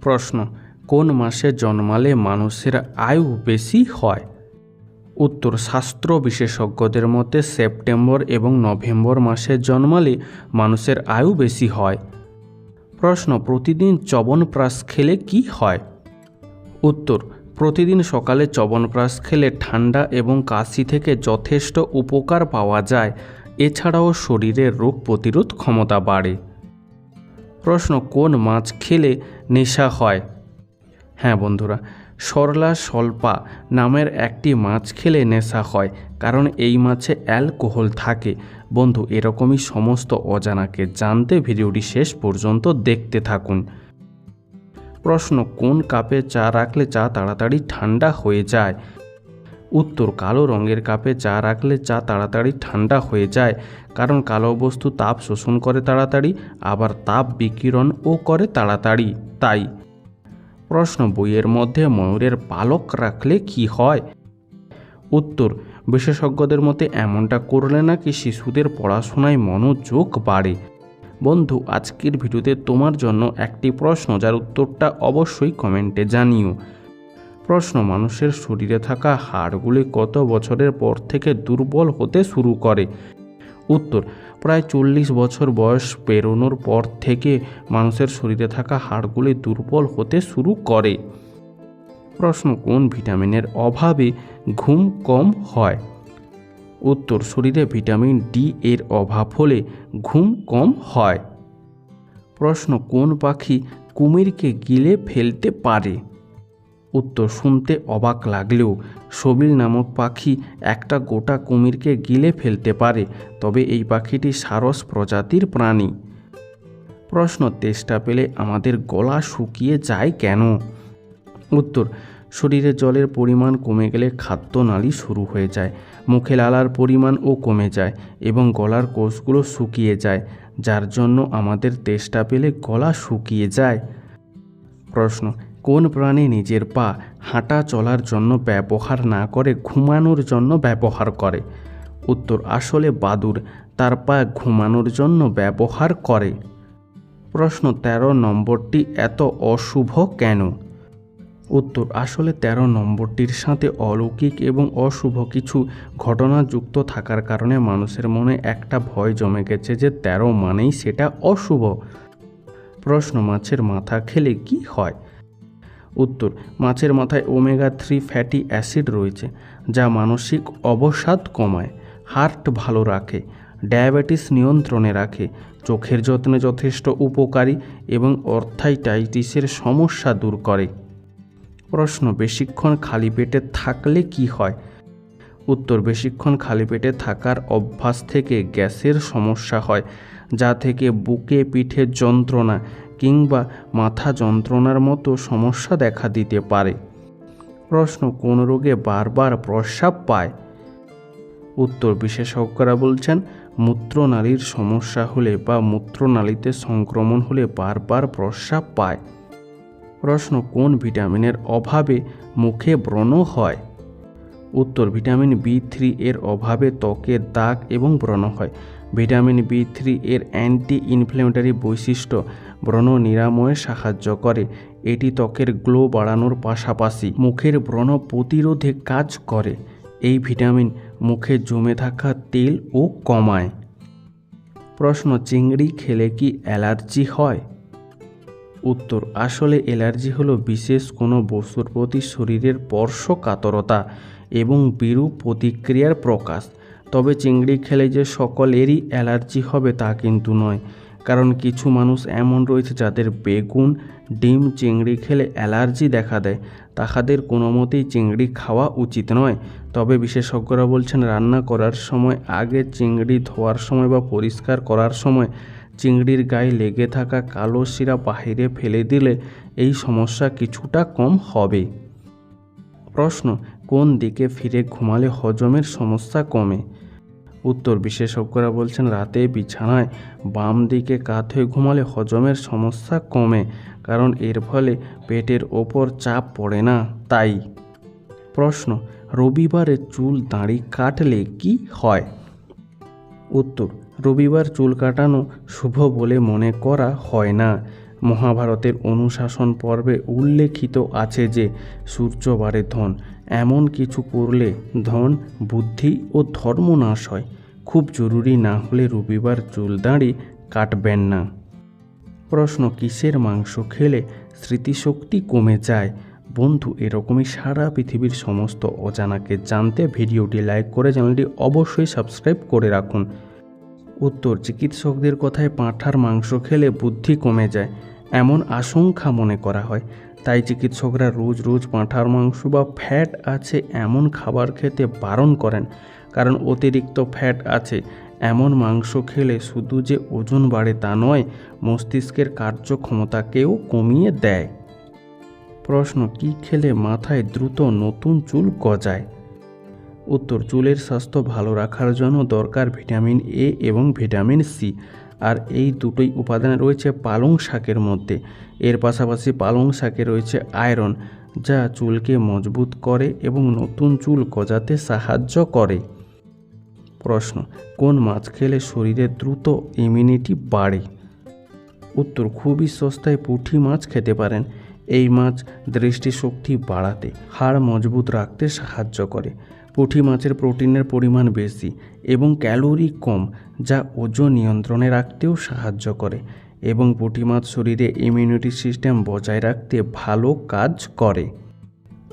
প্রশ্ন, কোন মাসে জন্মালে মানুষের আয়ু বেশি হয়? উত্তর, শাস্ত্র বিশেষজ্ঞদের মতে সেপ্টেম্বর এবং নভেম্বর মাসে জন্মালে মানুষের আয়ু বেশি হয়। প্রশ্ন, প্রতিদিন চবনপ্রাশ খেলে কি হয়? উত্তর, প্রতিদিন সকালে চবনপ্রাশ খেলে ঠান্ডা এবং কাশি থেকে যথেষ্ট উপকার পাওয়া যায়। এছাড়াও শরীরের রোগ প্রতিরোধ ক্ষমতা বাড়ে। প্রশ্ন, কোন মাছ খেলে নেশা হয়? হ্যাঁ বন্ধুরা, সরলা স্বল্পা নামের একটি মাছ খেলে নেশা হয়, কারণ এই মাছে অ্যালকোহল থাকে। বন্ধু, এরকমই সমস্ত অজানাকে জানতে ভিডিওটি শেষ পর্যন্ত দেখতে থাকুন। প্রশ্ন, কোন কাপে চা রাখলে চা তাড়াতাড়ি ঠান্ডা হয়ে যায়? উত্তর কালো রঙের কাপে চা রাখলে চা তাড়াতাড়ি ঠান্ডা হয়ে যায়, কারণ কালো বস্তু তাপ শোষণ করে তাড়াতাড়ি, আবার তাপ বিকিরণও করে তাড়াতাড়ি, তাই। প্রশ্ন, বইয়ের মধ্যে ময়ূরের পালক রাখলে কি হয়? উত্তর, বিশেষজ্ঞদের মতে এমনটা করলে নাকি শিশুদের পড়াশোনায় মনোযোগ বাড়ে। বন্ধু, আজকের ভিডিওতে তোমার জন্য একটি প্রশ্ন, যার উত্তরটা অবশ্যই কমেন্টে জানিও। প্রশ্ন, মানুষের শরীরে থাকা হাড়গুলি কত বছরের পর থেকে দুর্বল হতে শুরু করে? উত্তর, প্রায় চল্লিশ বছর বয়স পেরোনোর পর থেকে মানুষের শরীরে থাকা হাড়গুলি দুর্বল হতে শুরু করে। প্রশ্ন, কোন ভিটামিনের অভাবে ঘুম কম হয়? উত্তর, শরীরে ভিটামিন ডি এর অভাব হলে ঘুম কম হয়। প্রশ্ন, কোন পাখি কুমিরকে গিলে ফেলতে পারে? উত্তর শুনতে অবাক লাগলেও সবিল নামক পাখি একটা গোটা কুমিরকে গিলে ফেলতে পারে, তবে এই পাখিটি সারস প্রজাতির প্রাণী। প্রশ্ন, তেষ্টা পেলে আমাদের গলা শুকিয়ে যায় কেন? উত্তর, শরীরে জলের পরিমাণ কমে গেলে খাদ্যনালী শুরু হয়ে যায়, মুখে লালার পরিমাণও কমে যায় এবং গলার কোষগুলো শুকিয়ে যায়, যার জন্য আমাদের তেষ্টা পেলে গলা শুকিয়ে যায়। প্রশ্ন কোন প্রাণী নিজের পা হাঁটা চলার জন্য ব্যবহার না করে ঘুমানোর জন্য ব্যবহার করে? উত্তর, আসলে বাদুর তার পা ঘুমানোর জন্য ব্যবহার করে। প্রশ্ন ১৩ নম্বরটি এত অশুভ কেন? উত্তর, আসলে ১৩ নম্বরটির সাথে অলৌকিক এবং অশুভ কিছু ঘটনা যুক্ত থাকার কারণে মানুষের মনে একটা ভয় জমে গেছে যে ১৩ মানেই সেটা অশুভ। প্রশ্ন, মাছের মাথা খেলে কি হয়? উত্তর, মাছের মাথায় ওমেগা থ্রি ফ্যাটি অ্যাসিড রয়েছে, যা মানসিক অবসাদ কমায় হার্ট ভালো রাখে ডায়াবেটিস নিয়ন্ত্রণে রাখে, চোখের যত্নে যথেষ্ট উপকারী এবং অর্থাইটাইটিসের সমস্যা দূর করে। প্রশ্ন, বেশিক্ষণ খালি পেটে থাকলে কি হয়? উত্তর, বেশিক্ষণ খালি পেটে থাকার অভ্যাস থেকে গ্যাসের সমস্যা হয়, যা থেকে বুকে পিঠে যন্ত্রণা কিংবা মাথা যন্ত্রণার মতো সমস্যা দেখা দিতে পারে। প্রশ্ন, কোন রোগে বারবার প্রস্রাব পায়? উত্তর, বিশেষজ্ঞরা বলছেন, মূত্রনালীর সমস্যা হলে বা মূত্রনালীতে সংক্রমণ হলে বারবার প্রস্রাব পায়। প্রশ্ন, কোন ভিটামিনের অভাবে মুখে ব্রণ হয়? উত্তর, ভিটামিন বি থ্রি এর অভাবে ত্বকের দাগ এবং ব্রণ হয়। ভিটামিন বি থ্রি এর অ্যান্টি ইনফ্লেমেটারি বৈশিষ্ট্য ব্রণ নিরাময়ে সাহায্য করে। এটি ত্বকের গ্লো বাড়ানোর পাশাপাশি মুখের ব্রণ প্রতিরোধে কাজ করে। এই ভিটামিন মুখে জমে থাকা তেল ও কমায়। প্রশ্ন, চিংড়ি খেলে কি অ্যালার্জি হয়? উত্তর, আসলে অ্যালার্জি হলো বিশেষ কোনো বস্তুর প্রতি শরীরের স্পর্শকাতরতা এবং বিরূপ প্রতিক্রিয়ার প্রকাশ। তবে চিংড়ি খেলে যে সকলেরই অ্যালার্জি হবে তা কিন্তু নয়। কারণ কিছু মানুষ এমন রয়েছে যাদের বেগুন, ডিম চিংড়ি খেলে অ্যালার্জি দেখা দেয়। তাহাদের কোনো মতেই চিংড়ি খাওয়া উচিত নয়। তবে বিশেষজ্ঞরা বলছেন, রান্না করার সময়, আগে চিংড়ি ধোয়ার সময় বা পরিষ্কার করার সময় চিংড়ির গায়ে লেগে থাকা কালো শিরা বাহিরে ফেলে দিলে এই সমস্যা কিছুটা কম হবে। প্রশ্ন, কোন দিকে ফিরে ঘুমালে হজমের সমস্যা কমে? উত্তর বিশেষজ্ঞরা বলছেন, রাতে বিছানায় বাম দিকে কাত হয়ে ঘুমালে হজমের সমস্যা কমে, কারণ এর ফলে পেটের ওপর চাপ পড়ে না। তাই প্রশ্ন, রবিবারে চুল দাঁড়ি কাটলে কি হয়? উত্তর, রবিবার চুল কাটানো শুভ বলে মনে করা হয় না। মহাভারতের অনুশাসন পর্বে উল্লেখিত আছে যে সূর্য বারে ধন এমন কিছু করলে ধন, বুদ্ধি ও ধর্ম নাশ হয়। খুব জরুরি না হলে রবিবার চুল দাঁড়ি কাটবেন না। প্রশ্ন, কিসের মাংস খেলে স্মৃতিশক্তি কমে যায়? বন্ধু, এরকমই সারা পৃথিবীর সমস্ত অজানাকে জানতে ভিডিওটি লাইক করে চ্যানেলটি অবশ্যই সাবস্ক্রাইব করে রাখুন। উত্তর, চিকিৎসকদের কথায় পাঁঠার মাংস খেলে বুদ্ধি কমে যায়। এমন আশঙ্কা মনে করা হয়। তাই চিকিৎসকরা রোজ রোজ পাঁঠার মাংস বা ফ্যাট আছে এমন খাবার খেতে বারণ করেন। কারণ অতিরিক্ত ফ্যাট আছে। এমন মাংস খেলে শুধু যে ওজন বাড়ে তা নয়, মস্তিষ্কের কার্যক্ষমতাকেও কমিয়ে দেয়। প্রশ্ন, কি খেলে মাথায় দ্রুত নতুন চুল গজায়? উত্তর, চুলের স্বাস্থ্য ভালো রাখার জন্য দরকার ভিটামিন এ এবং ভিটামিন সি আর এই দুটোই উপাদান রয়েছে পালং শাকের মধ্যে। এর পাশাপাশি পালং শাকে রয়েছে আয়রন, যা চুলকে মজবুত করে এবং নতুন চুল গজাতে সাহায্য করে। প্রশ্ন, কোন মাছ খেলে শরীরে দ্রুত ইমিউনিটি বাড়ে? উত্তর, খুবই সস্তায় পুঁটি মাছ খেতে পারেন। এই মাছ দৃষ্টিশক্তি বাড়াতে, হাড় মজবুত রাখতে সাহায্য করে। পুঁটি মাছের প্রোটিনের পরিমাণ বেশি এবং ক্যালোরি কম, যা ওজন নিয়ন্ত্রণে রাখতেও সাহায্য করে এবং পুঁটি মাছ শরীরে ইমিউনিটি সিস্টেম বজায় রাখতে ভালো কাজ করে।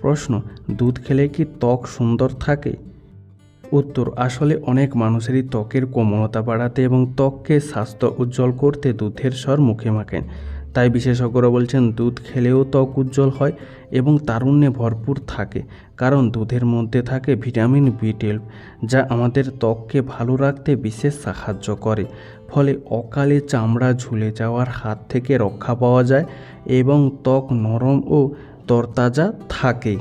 প্রশ্ন, দুধ খেলে কি ত্বক সুন্দর থাকে? উত্তর, আসলে অনেক মানুষেরই ত্বকের কোমলতা বাড়াতে এবং ত্বককে স্বাস্থ্য উজ্জ্বল করতে দুধের স্বর মুখে মাখেন। তাই বিশেষজ্ঞরা বলছেন, দুধ খেলেও ত্বক উজ্জ্বল হয় এবং তারুণ্যে ভরপুর থাকে, কারণ দুধের মধ্যে থাকে ভিটামিন বি টুয়েলভ, যা আমাদের ত্বককে ভালো রাখতে বিশেষ সাহায্য করে। ফলে অকালে চামড়া ঝুলে যাওয়ার হাত থেকে রক্ষা পাওয়া যায় এবং ত্বক নরম ও তরতাজা থাকে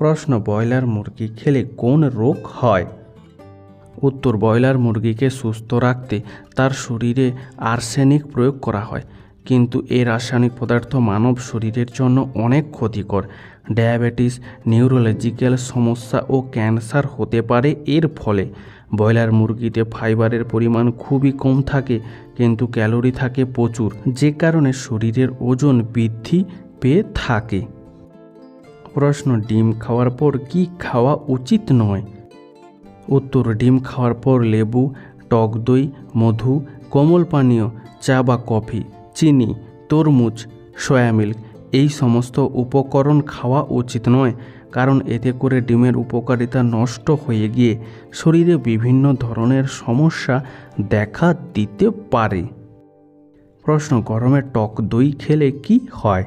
প্রশ্ন, ব্রয়লার মুরগি খেলে কোন রোগ হয়? উত্তর, ব্রয়লার মুরগিকে সুস্থ রাখতে তার শরীরে আর্সেনিক প্রয়োগ করা হয়, কিন্তু এই রাসায়নিক পদার্থ মানব শরীরের জন্য অনেক ক্ষতিকর। ডায়াবেটিস, নিউরোলজিক্যাল সমস্যা ও ক্যান্সার হতে পারে এর ফলে। ব্রয়লার মুরগিতে ফাইবারের পরিমাণ খুবই কম থাকে, কিন্তু ক্যালোরি থাকে প্রচুর, যে কারণে শরীরের ওজন বৃদ্ধি পেয়ে থাকে। প্রশ্ন, ডিম খাওয়ার পর কি খাওয়া উচিত নয়? উত্তর, ডিম খাওয়ার পর লেবু, টক দই, মধু, কোমল পানীয়, চা বা কফি, চিনি, তরমুজ, সয়া মিল্ক, এই সমস্ত উপকরণ খাওয়া উচিত নয়, কারণ এতে করে ডিমের উপকারিতা নষ্ট হয়ে গিয়ে শরীরে বিভিন্ন ধরনের সমস্যা দেখা দিতে পারে। প্রশ্ন, গরমে টক দই খেলে কি হয়?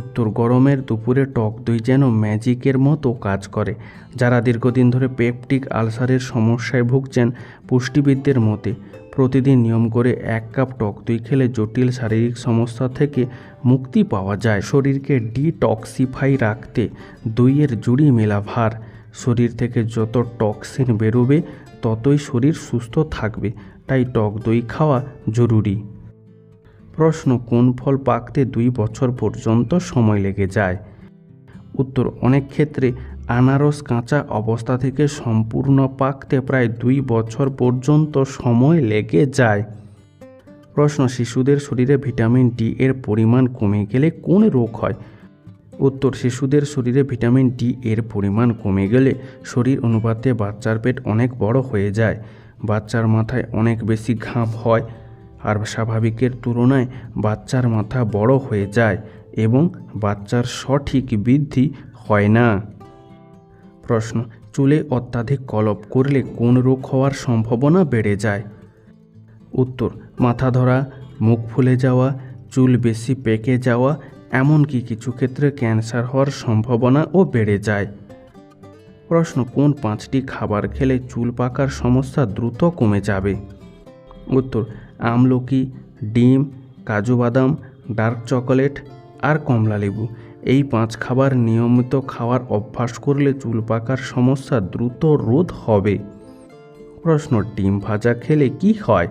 উত্তর গরমের দুপুরে টক দই যেন ম্যাজিকের মতো কাজ করে, যারা দীর্ঘদিন ধরে পেপটিক আলসারের সমস্যায় ভুগছেন পুষ্টিবিদদের মতে, প্রতিদিন নিয়ম করে এক কাপ টক দই খেলে জটিল শারীরিক সমস্যা থেকে মুক্তি পাওয়া যায়। শরীরকে ডিটক্সিফাই রাখতে দইয়ের জুড়ি মেলা ভার। শরীর থেকে যত টক্সিন বেরোবে, ততই শরীর সুস্থ থাকবে। তাই টক দই খাওয়া জরুরি। প্রশ্ন, কোন ফল পাকতে দুই বছর পর্যন্ত সময় লেগে যায়? উত্তর, অনেক ক্ষেত্রে আনারস কাঁচা অবস্থা থেকে সম্পূর্ণ পাকতে প্রায় দুই বছর পর্যন্ত সময় লেগে যায়। প্রশ্ন, শিশুদের শরীরে ভিটামিন ডি এর পরিমাণ কমে গেলে কোন রোগ হয়? উত্তর, শিশুদের শরীরে ভিটামিন ডি এর পরিমাণ কমে গেলে শরীর অনুপাতে বাচ্চার পেট অনেক বড় হয়ে যায়। বাচ্চার মাথায় অনেক বেশি ঘাম হয়। স্বাভাবিকের তুলনায় বাচ্চার মাথা বড় হয়ে যায় এবং বাচ্চার সঠিক বৃদ্ধি হয় না। প্রশ্ন, চুলে অত্যাধিক কলপ করলে কোন রোগ হওয়ার সম্ভাবনা বেড়ে যায়? উত্তর, মাথা ধরা, মুখ ফুলে যাওয়া, চুল বেশি পেকে যাওয়া, এমনকি কিছু ক্ষেত্রে ক্যান্সার হওয়ার সম্ভাবনাও বেড়ে যায়। প্রশ্ন, কোন পাঁচটি খাবার খেলে চুল পাকার সমস্যা দ্রুত কমে যাবে? উত্তর, আমলকি, ডিম, কাজু বাদাম, ডার্ক চকোলেট আর কমলা লেবু। এই পাঁচ খাবার নিয়মিত খাওয়ার অভ্যাস করলে চুল পাকার সমস্যা দ্রুত রোধ হবে। প্রশ্ন, ডিম ভাজা খেলে কি হয়?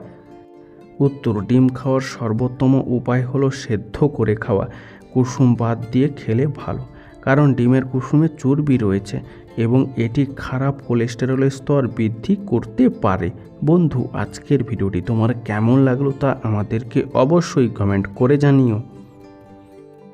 উত্তর, ডিম খাওয়ার সর্বোত্তম উপায় হলো সেদ্ধ করে খাওয়া। কুসুম বাদ দিয়ে খেলে ভালো। কারণ ডিমের কুসুমে চর্বি রয়েছে এবং এটি খারাপ কোলেস্টেরলের স্তর বৃদ্ধি করতে পারে। বন্ধু, আজকের ভিডিওটি তোমার কেমন লাগল তা আমাদেরকে অবশ্যই কমেন্ট করে জানিও।